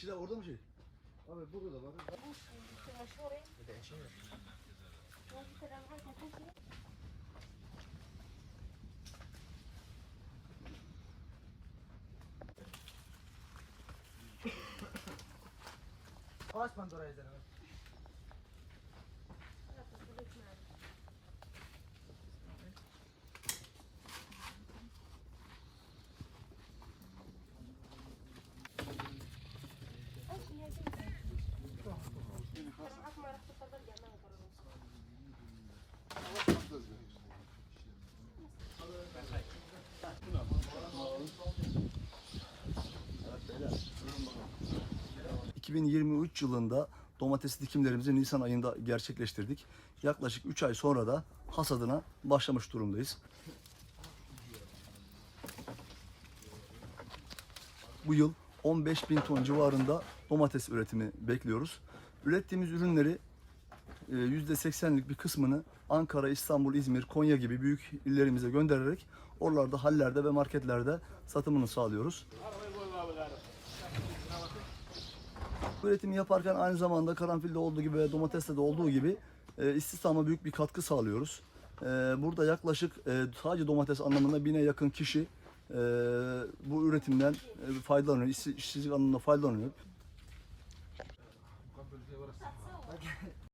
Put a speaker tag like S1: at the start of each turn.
S1: Şila orada mı şey? Abi burada var.
S2: Basman oraya
S1: zaten. 2023 yılında domates dikimlerimizi Nisan ayında gerçekleştirdik. Yaklaşık 3 ay sonra da hasadına başlamış durumdayız. Bu yıl 15 bin ton civarında domates üretimi bekliyoruz. Ürettiğimiz ürünleri e, %80'lik bir kısmını Ankara, İstanbul, İzmir, Konya gibi büyük illerimize göndererek oralarda hallerde ve marketlerde satımını sağlıyoruz. Üretimi yaparken aynı zamanda karanfilde olduğu gibi ve domateste de olduğu gibi e, istihdama büyük bir katkı sağlıyoruz. E, burada yaklaşık e, sadece domates anlamında bine yakın kişi e, bu üretimden e, faydalanıyor, işsiz- işsizlik anlamında faydalanıyor. субтитры.